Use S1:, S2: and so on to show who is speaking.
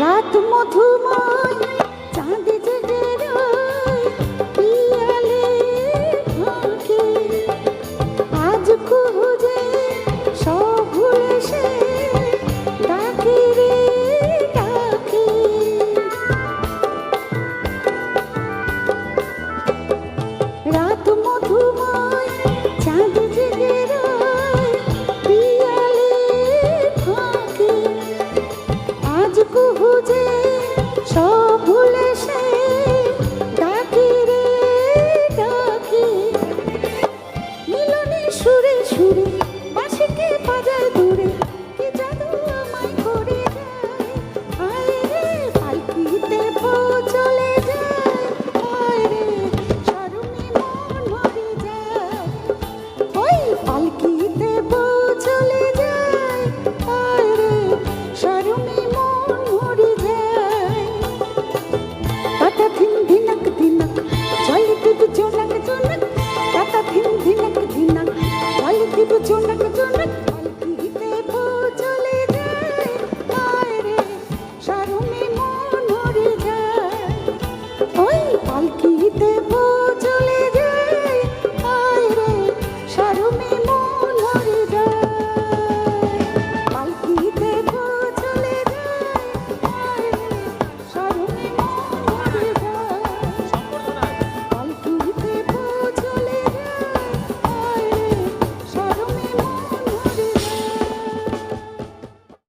S1: রাত মধুমা সুরে সুরে